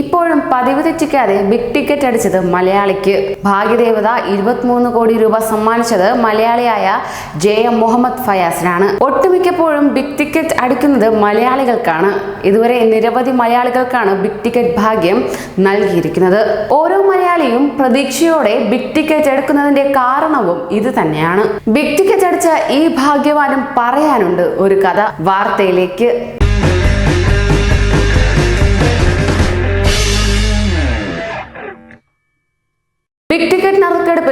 ഇപ്പോഴും പതിവ് തെറ്റിക്കാതെ big ticket അടിച്ചത് മലയാളിക്ക്. ഭാഗ്യദേവത ഇരുപത്തിമൂന്ന് കോടി രൂപ സമ്മാനിച്ചത് മലയാളിയായ ജെ എം മുഹമ്മദ് ഫയാസിനാണ്. ഒട്ടുമിക്കപ്പോഴും ബിഗ് ടിക്കറ്റ് അടിക്കുന്നത് മലയാളികൾക്കാണ്. ഇതുവരെ നിരവധി മലയാളികൾക്കാണ് ബിഗ് ടിക്കറ്റ് ഭാഗ്യം നൽകിയിരിക്കുന്നത്. ഓരോ മലയാളിയും പ്രതീക്ഷയോടെ ബിഗ് ടിക്കറ്റ് എടുക്കുന്നതിന്റെ കാരണവും ഇത് തന്നെയാണ്. ബിഗ് ടിക്കറ്റ് അടിച്ച ഈ ഭാഗ്യവാനും പറയാനുണ്ട് ഒരു കഥ. വാർത്തയിലേക്ക്.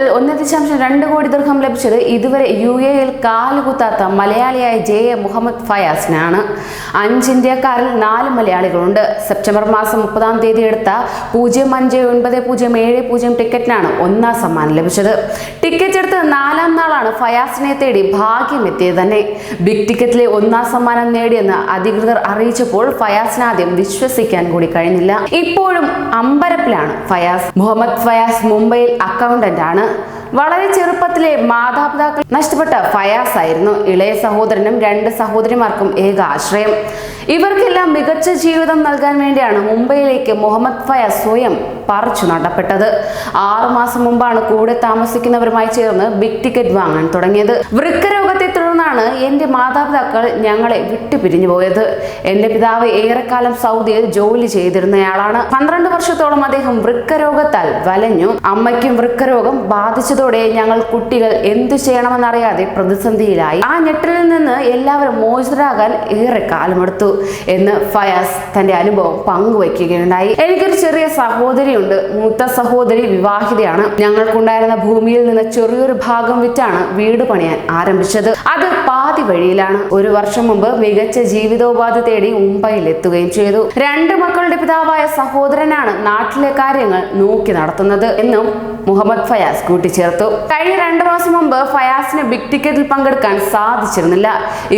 നറുക്കെടുപ്പിൽ ഒന്ന് ദശാംശം രണ്ട് കോടി ദൃഹം ലഭിച്ചത് ഇതുവരെ യു എയിൽ കാലുകുത്താത്ത മലയാളിയായ ജെ എ മുഹമ്മദ് ഫയാസിനാണ്. അഞ്ച് ഇന്ത്യക്കാരിൽ നാല് മലയാളികളുണ്ട്. സെപ്റ്റംബർ മാസം മുപ്പതാം തീയതി എടുത്ത പൂജ്യം അഞ്ച് ഒൻപത് പൂജ്യം ഏഴ് പൂജ്യം ടിക്കറ്റിനാണ് ഒന്നാം സമ്മാനം ലഭിച്ചത്. ടിക്കറ്റ് എടുത്ത് നാലാം നാളാണ് ഫയാസിനെ തേടി ഭാഗ്യം എത്തിയത് തന്നെ. ബിഗ് ടിക്കറ്റിലെ ഒന്നാം സമ്മാനം നേടിയെന്ന് അധികൃതർ അറിയിച്ചപ്പോൾ ഫയാസിന് ആദ്യം വിശ്വസിക്കാൻ കൂടി കഴിഞ്ഞില്ല. ഇപ്പോഴും അമ്പരപ്പിലാണ് ഫയാസ്. മുഹമ്മദ് ഫയാസ് മുംബൈയിൽ അക്കൗണ്ടന്റ് ആണ് വളരെ ചെറുപ്പത്തിലെ മാതാപിതാക്കൾ നഷ്ടപ്പെട്ട ഫയാസ് ആയിരുന്നു ഇളയ സഹോദരനും രണ്ട് സഹോദരിമാർക്കും ഏക ആശ്രയം. ഇവർക്കെല്ലാം മികച്ച ജീവിതം നൽകാൻ വേണ്ടിയാണ് മുംബൈയിലേക്ക് മുഹമ്മദ് ഫയാസ് സ്വയം പറിച്ചു നടപ്പെട്ടത്. ആറുമാസം മുമ്പാണ് കൂടെ താമസിക്കുന്നവരുമായി ചേർന്ന് ബിഗ് ടിക്കറ്റ് വാങ്ങാൻ തുടങ്ങിയത്. വൃക്കരോഗത്തെ തുടർന്നാണ് എന്റെ മാതാപിതാക്കൾ ഞങ്ങളെ വിട്ടുപിരിഞ്ഞു പോയത്? എന്റെ പിതാവ് ഏറെക്കാലം സൗദിയിൽ ജോലി ചെയ്തിരുന്നയാളാണ്. പന്ത്രണ്ട് വർഷത്തോളം അദ്ദേഹം വൃക്കരോഗത്താൽ വലഞ്ഞു. അമ്മയ്ക്കും വൃക്കരോഗം ബാധിച്ചതോടെ ഞങ്ങൾ കുട്ടികൾ എന്തു ചെയ്യണമെന്നറിയാതെ പ്രതിസന്ധിയിലായി. ആ ഞെട്ടലിൽ നിന്ന് എല്ലാവരും മോചിതരാകാൻ ഏറെ കാലമെടുത്തു എന്ന് ഫയാസ് തന്റെ അനുഭവം പങ്കുവയ്ക്കുകയുണ്ടായി. എനിക്കൊരു ചെറിയ സഹോദരിയുണ്ട്. മൂത്ത സഹോദരി വിവാഹിതയാണ്. ഞങ്ങൾക്കുണ്ടായിരുന്ന ഭൂമിയിൽ നിന്ന് ചെറിയൊരു ഭാഗം വിറ്റാണ് വീട് പണിയാൻ ആരംഭിച്ചത്. അത് പാതി വഴിയിലാണ് ഒരു വർഷം മുമ്പ് മികച്ച ജീവിതോപാധി തേടി മുംബൈയിൽ എത്തുകയും ചെയ്തു. രണ്ട് മക്കളുടെ പിതാവായ സഹോദരനാണ് നാട്ടിലെ കാര്യങ്ങൾ നോക്കി നടത്തുന്നത് എന്നും മുഹമ്മദ് ഫയാസ് കൂട്ടിച്ചേർത്തു. കഴിഞ്ഞ രണ്ടു മാസം മുമ്പ് ഫയാസിന് ബിഗ് ടിക്കറ്റിൽ പങ്കെടുക്കാൻ സാധിച്ചിരുന്നില്ല.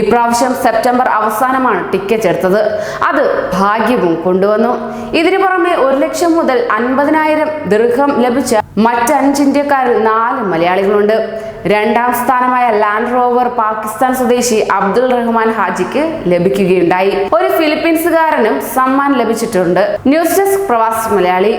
ഇപ്രാവശ്യം സെപ്റ്റംബർ അവസാനമാണ് ടിക്കറ്റ് എടുത്തത്. അത് ഭാഗ്യവും കൊണ്ടുവന്നു. ഇതിനു പുറമെ ഒരു ലക്ഷം മുതൽ അൻപതിനായിരം ദീർഘം ലഭിച്ച മറ്റ് അഞ്ച് ഇന്ത്യക്കാരിൽ നാല് മലയാളികളുണ്ട്. രണ്ടാം സ്ഥാനമായ ലാൻഡ് റോവർ പാകിസ്ഥാൻ സ്വദേശി അബ്ദുൾ റഹ്മാൻ ഹാജിക്ക് ലഭിക്കുകയുണ്ടായി. ഒരു ഫിലിപ്പീൻസുകാരനും സമ്മാൻ ലഭിച്ചിട്ടുണ്ട്. ന്യൂസ് ഡെസ്ക് പ്രവാസി മലയാളി.